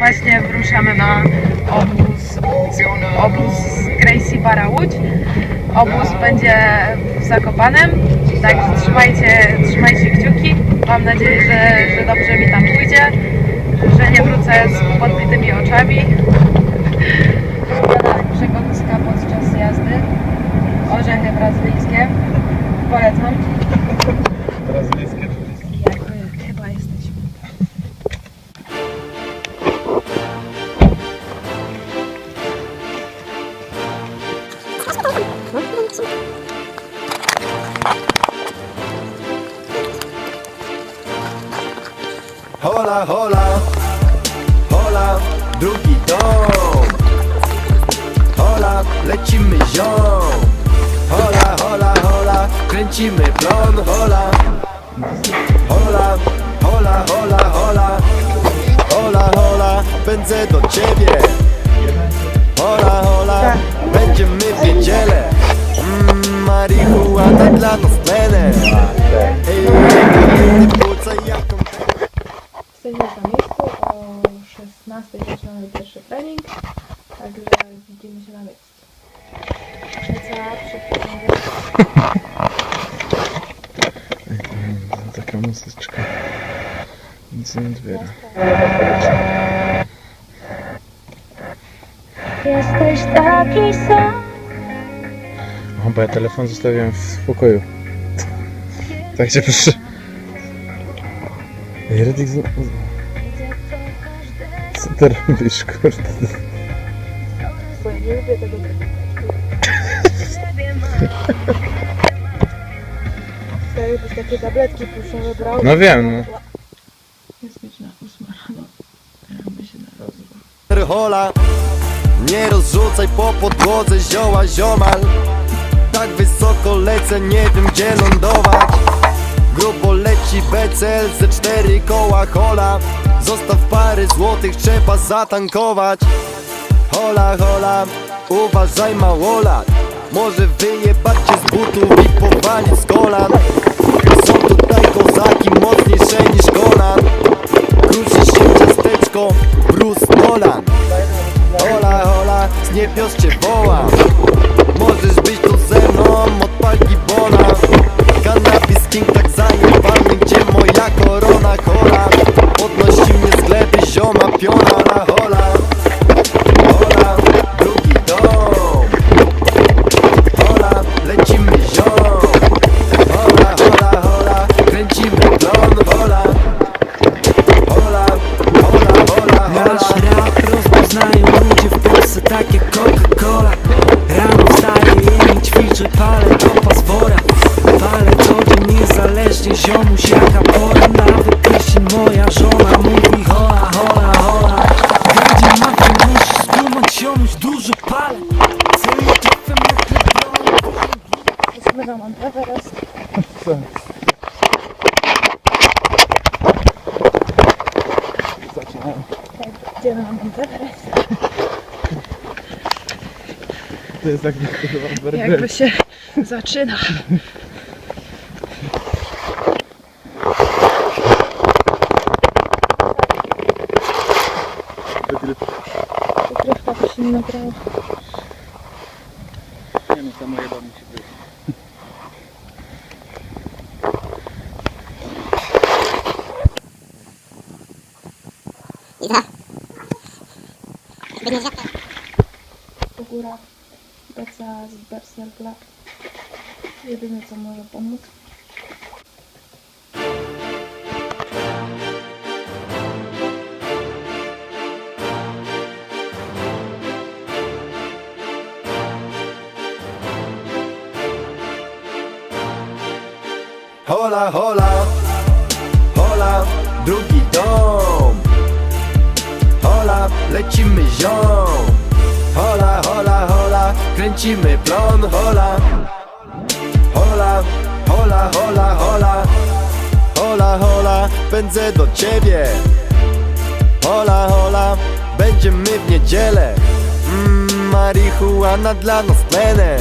Właśnie wyruszamy na obóz, obóz Gracie Bara Łódź. Obóz będzie w Zakopanem, także trzymajcie, trzymajcie kciuki. Mam nadzieję, że, że dobrze mi tam pójdzie, że nie wrócę z podbitymi oczami. Hola, hola, hola, drugi dom. Hola, lecimy ziom. Hola, hola, hola, kręcimy plon. Hola, hola, hola, hola, hola. Hola, hola, pędzę do ciebie. Hola, hola, będziemy w niedzielę. Mmm, marihuana dla nas tlenem. Jesteśmy na miejscu, o 16 zaczynamy pierwszy trening, także widzimy się na miejscu. Trzecia, Taka muzyczka. Nic nie odbiera. Jesteś taki sam O, bo ja telefon zostawiłem w pokoju. Tak się przy... Redik, z- co ty robisz, kurde? Nie lubię tego takie tabletki. No wiem, no. Jest godzina 8 rano. Się na rozruch. Hola Nie rozrzucaj po podłodze zioła ziomal Tak wysoko lecę, nie wiem gdzie lądować Grubo leci BCL ze cztery koła hola. Zostaw parę złotych, trzeba zatankować. Hola, hola, uważaj małolat Może wyjebać cię z butów i powalić z kolan. Są tutaj kozaki mocniejsze niż Conan Kruszy się ciasteczko, Bruce Nolan Hola, hola, z niebios cię woła Coca-Cola Rano wstaję, jem i ćwiczę, palę kopa z wora Palę co dzień niezależnie, ziomuś jaka pora. Nawet jeśli moja żona mówi hola, hola, hola. Gadzie matkę musisz skumać, ziomuś dużo palę. Celuję trafem jak LeBron Zmywam mam? Everest. Tak, idziemy na Everest. To jest kurwa Jakby się zaczyna. Wygrywka to się nie nagrało. Nie no, samo jeba musi być. Po górach beca z Berserkla. Jedyne co może pomóc. Hola, hola, hola, drugi dom Hola, lecimy ziom kręcimy plon Hola, hola, hola, hola, hola. Hola, hola, pędzę do ciebie. Hola, hola, będziemy w niedzielę. Mmm, marihuana dla nas tlenem